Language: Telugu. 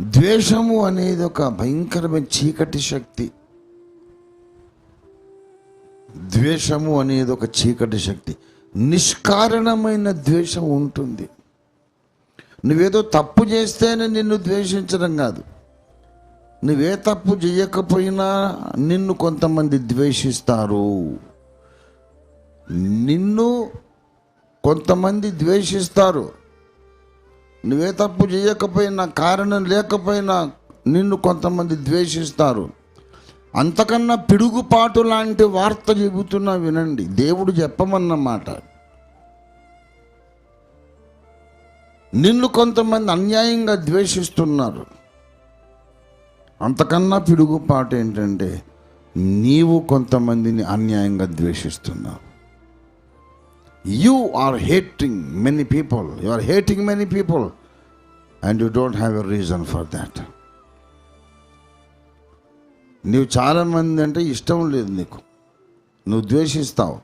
ద్వేషము అనేది ఒక భయంకరమైన చీకటి శక్తి. ద్వేషము అనేది ఒక చీకటి శక్తి. నిష్కారణమైన ద్వేషం ఉంటుంది. నువ్వేదో తప్పు చేస్తేనే నిన్ను ద్వేషించడం కాదు. నువ్వే తప్పు చేయకపోయినా నిన్ను కొంతమంది ద్వేషిస్తారు. నిన్ను కొంతమంది ద్వేషిస్తారు. నువ్వే తప్పు చేయకపోయినా కారణం లేకపోయినా నిన్ను కొంతమంది ద్వేషిస్తారు. అంతకన్నా పిడుగుపాటు లాంటి వార్త చెబుతున్నా వినండి. దేవుడు చెప్పమన్నమాట. నిన్ను కొంతమంది అన్యాయంగా ద్వేషిస్తున్నారు. అంతకన్నా పిడుగుపాటు ఏంటంటే నీవు కొంతమందిని అన్యాయంగా ద్వేషిస్తున్నావు. You are hating many people you are hating many people and you don't have a reason for that నీవు చాలామంది అంటే ఇష్టం లేదు నీకు. నువ్వు ద్వేషిస్తావు.